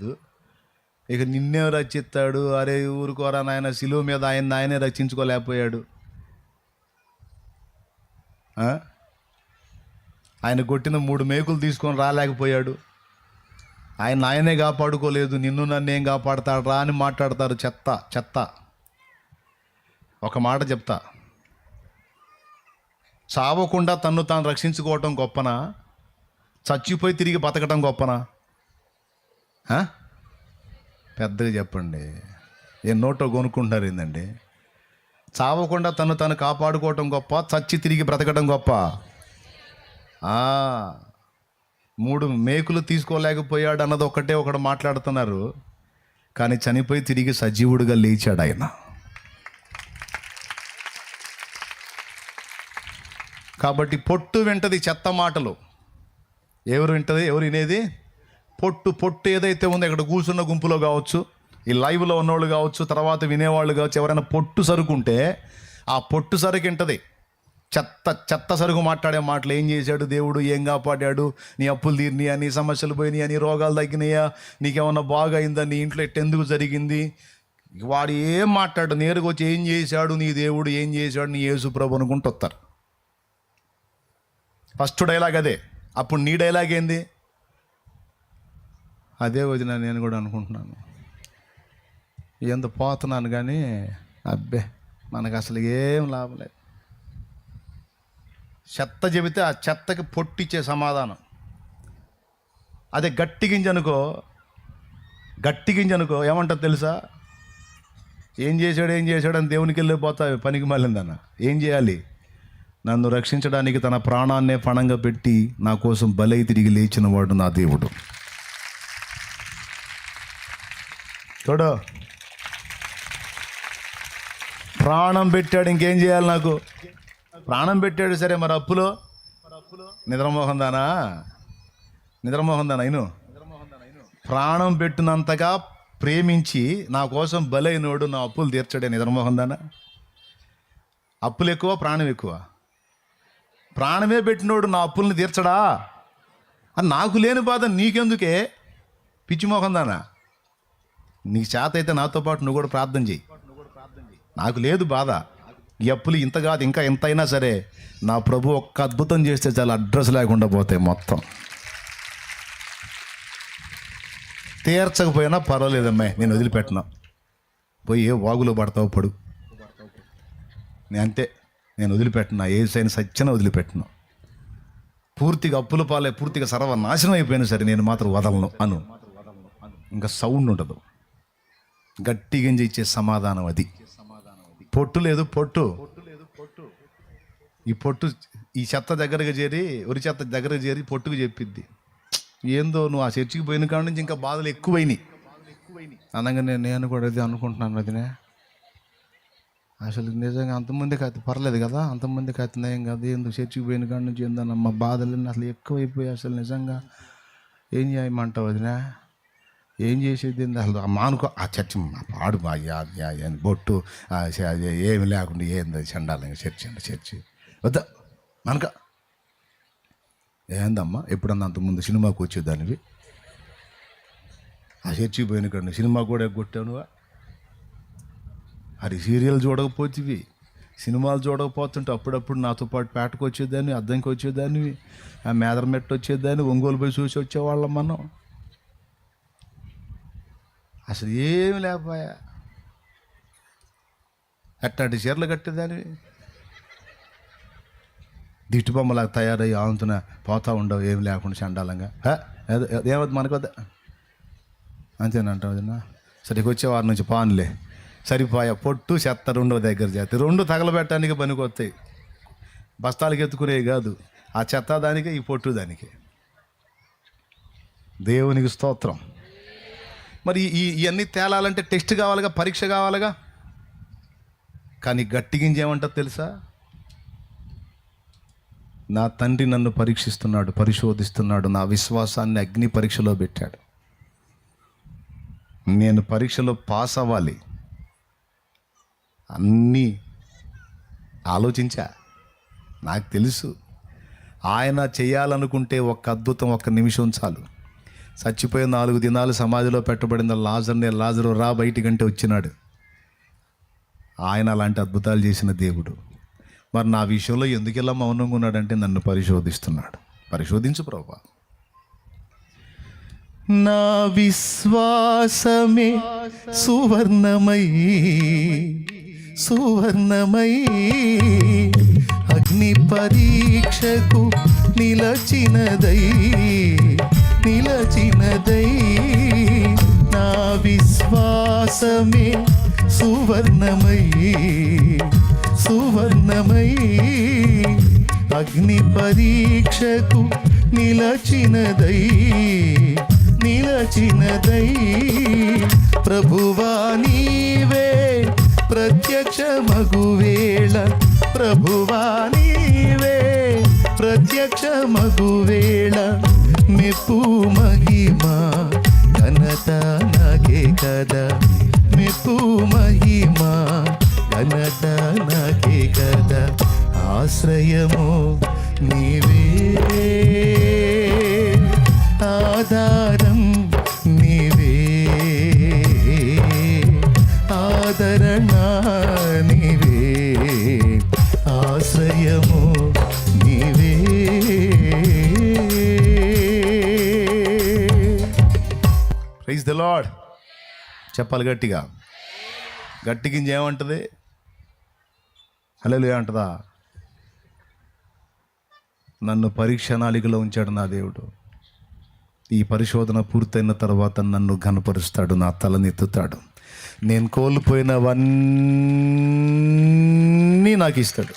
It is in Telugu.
లేదు ఇక నిన్నే రచిస్తాడు అరే ఊరుకోరా నాయన శిలువ మీద ఆయన ఆయనే రక్షించుకోలేకపోయాడు. ఆయన కొట్టిన మూడు మేకులు తీసుకొని రాలేకపోయాడు. ఆయన ఆయనే కాపాడుకోలేదు. నిన్ను నన్ను ఏం కాపాడతాడు? రా అని మాట్లాడతారు చెత్త చెత్త. ఒక మాట చెప్తా. చావకుండా తన్ను తాను రక్షించుకోవటం గొప్పనా? చచ్చిపోయి తిరిగి బతకటం గొప్పనా? పెద్దగా చెప్పండి. ఏ నోటో కొనుక్కుంటున్నారు ఏందండి? చావకుండా తను తను కాపాడుకోవటం గొప్ప చచ్చి తిరిగి బ్రతకడం గొప్ప. మూడు మేకులు తీసుకోలేకపోయాడు అన్నది ఒకటే ఒకడు మాట్లాడుతున్నారు. కానీ చనిపోయి తిరిగి సజీవుడిగా లేచాడు ఆయన. కాబట్టి పొట్టు వింటది చెత్త మాటలు. ఎవరు వింటది? ఎవరు వినేది? పొట్టు పొట్టు ఏదైతే ఉందో ఇక్కడ కూర్చున్న గుంపులో కావచ్చు ఈ లైవ్లో ఉన్నవాళ్ళు కావచ్చు తర్వాత వినేవాళ్ళు కావచ్చు ఎవరైనా పొట్టు సరుకుంటే ఆ పొట్టు సరుకింటది చెత్త చెత్త సరుకు మాట్లాడే మాటలు ఏం చేశాడు దేవుడు? ఏం కాపాడాడు? నీ అప్పులు తీరినాయా? నీ సమస్యలు పోయినాయా? నీ రోగాలు తగ్గినాయా? నీకేమన్నా బాగా అయిందా నీ ఇంట్లో ఎట్టెందుకు జరిగింది? వాడు ఏం మాట్లాడు? నేరుగా వచ్చి ఏం చేశాడు? నీ దేవుడు ఏం చేశాడు? నీ యేసు ప్రభు అనుకుంటూ వస్తారు. ఫస్ట్ డైలాగ్ అదే. అప్పుడు నీ డైలాగ్ ఏంది? అదే వదిన నేను కూడా అనుకుంటున్నాను. ఎంత పోతున్నాను కానీ అబ్బే మనకు అసలు ఏం లాభం లేదు. చెత్త చెబితే ఆ చెత్తకి పొట్టిచ్చే సమాధానం. అదే గట్టి గింజ అనుకో గట్టి గింజ అనుకో తెలుసా? ఏం చేశాడు ఏం చేశాడు అని దేవునికి వెళ్ళిపోతా పనికి మళ్ళిందన్న ఏం చేయాలి? నన్ను రక్షించడానికి తన ప్రాణాన్నే పణంగా పెట్టి నా కోసం బలై తిరిగి లేచిన వాడు నా దేవుడు. చూడు ప్రాణం పెట్టాడు ఇంకేం చేయాలి నాకు? ప్రాణం పెట్టాడు సరే మరి అప్పులో? నిద్రమోహం దానా? నిద్రమోహం దానా అయిను ప్రాణం పెట్టినంతగా ప్రేమించి నా కోసం బలైనోడు నా అప్పులు తీర్చాడే నిద్రమోహం దానా? అప్పులు ఎక్కువ ప్రాణం ఎక్కువ? ప్రాణమే పెట్టినోడు నా అప్పుల్ని తీర్చడా? అని నాకు లేని బాధ నీకెందుకే? పిచ్చిమోహం దానా? నీకు చేత అయితే నాతో పాటు నువ్వు కూడా ప్రార్థన చెయ్యి నాకు లేదు బాధ. ఈ అప్పులు ఇంత కాదు ఇంకా ఎంత అయినా సరే నా ప్రభు ఒక్క అద్భుతం చేస్తే చాలా అడ్రస్ లేకుండా పోతాయి మొత్తం. తీర్చకపోయినా పర్వాలేదమ్మా నేను వదిలిపెట్టినా. పోయి ఏ వాగులో పడతావు పడు. నేను అంతే నేను వదిలిపెట్టినా ఏ సైన్ సత్యన వదిలిపెట్టను. పూర్తిగా అప్పుల పాలే పూర్తిగా సర్వనాశనం అయిపోయినా సరే నేను మాత్రం వదలను అను. ఇంకా సౌండ్ ఉండదు. గట్టిగా ఇచ్చే సమాధానం అది. పొట్టు లేదు పొట్టు. ఈ పొట్టు ఈ చెత్త దగ్గరకు చేరి ఉరి చెత్త దగ్గర చేరి పొట్టుకు చెప్పిద్ది. ఏందో నువ్వు ఆ చర్చికి పోయిన కాడ నుంచి ఇంకా బాధలు ఎక్కువైనాయి. అనగా నేను నేను కూడా అది అనుకుంటున్నాను అదినే అసలు నిజంగా అంతమందికి అయితే పర్లేదు కదా? అంతమందికి అయితే నయం కదా? ఎందుకు చర్చికి పోయిన కాడ నుంచి ఏందన్న మా బాధలు అసలు ఎక్కువైపోయాయి అసలు నిజంగా ఏం చేయమంటావు వదినా ఏం చేసేది? అసలు మానుకో ఆ చర్చి మా పాడు మా యా- యా- బొట్టు అది ఏమి లేకుండా ఏంది చండాలి చర్చి అండి చర్చి. వద్దా మనక. ఏందమ్మా ఎప్పుడన్నా అంతకుముందు సినిమాకి వచ్చేదానివి? ఆ చర్చికి పోయిన కండి సినిమా కూడా కొట్టానువా? అది సీరియల్ చూడకపోతేవి. సినిమాలు చూడకపోతుంటే అప్పుడప్పుడు నాతో పాటు పేటకు వచ్చేదాన్ని అద్దంకి వచ్చేదాన్ని ఆ మేదరమెట్టు వచ్చేదాన్ని ఒంగోలు పోయి చూసి వచ్చేవాళ్ళం మనం. అసలు ఏమి లేకపోయా? అట్లాంటి చీరలు కట్టేదానివి? దిట్టుబొమ్మలాగా తయారయ్యి ఆంతున పోతా ఉండవు ఏమి లేకుండా చండాలంగా. ఏమద్దు ఏమవుతుంది మనకు వద్ద? అంతేనంటావు వదినా? సరే వచ్చే వారి నుంచి పానులే. సరిపోయా పొట్టు చెత్త రెండో దగ్గర చేస్తే రెండు తగలబెట్టడానికి పనికొస్తాయి బస్తాలకు ఎత్తుకునేవి కాదు ఆ చెత్త దానికి ఈ పొట్టు దానికి. దేవునికి స్తోత్రం. మరి ఈ ఇవన్నీ తేలాలంటే టెస్ట్ కావాలిగా పరీక్ష కావాలిగా? కానీ గట్టి గింజ ఏమంటారు తెలుసా? నా తండ్రి నన్ను పరీక్షిస్తున్నాడు పరిశోధిస్తున్నాడు నా విశ్వాసాన్ని అగ్ని పరీక్షలో పెట్టాడు. నేను పరీక్షలో పాస్ అవ్వాలి. అన్నీ ఆలోచించా. నాకు తెలుసు. ఆయన చేయాలనుకుంటే ఒక్క అద్భుతం ఒక్క నిమిషం చాలు. చచ్చిపోయి నాలుగు దినాలు సమాధిలో పెట్టబడిన లాజర్ని లాజరు రా బయటికంటే వచ్చినాడు. ఆయన అలాంటి అద్భుతాలు చేసిన దేవుడు. మరి నా విషయంలో ఎందుకు ఇలా మౌనంగా ఉన్నాడంటే నన్ను పరిశోధిస్తున్నాడు. పరిశోధించు ప్రభా. నా విశ్వాసమే సువర్ణమై సువర్ణమై అగ్ని పరీక్షకు నిలచినదై. నిలచినదై నా విశ్వాసమే సువర్ణమై సువర్ణమై అగ్ని పరీక్షకు నిలచినదై నిలచినదై ప్రభువా నీవే ప్రత్యక్ష మగువేళ ప్రభువా నీవే ప్రత్యక్ష మగువేళ. మెప్పు మహిమా ఘనత నాకే కదా. మెప్పు మహిమా ఘనత నాకే కదా. ఆశ్రయము నీవే. ఆదా ప్రైజ్ ద లాడ్ చెప్పాలి గట్టిగా. గట్టి గింజ ఏమంటుంది? హలో ఏమంటుందా నన్ను పరీక్ష నాలికలో ఉంచాడు నా దేవుడు. ఈ పరిశోధన పూర్తయిన తర్వాత నన్ను ఘనపరుస్తాడు నా తలనెత్తుతాడు నేను కోల్పోయినవన్నీ నాకు ఇస్తాడు.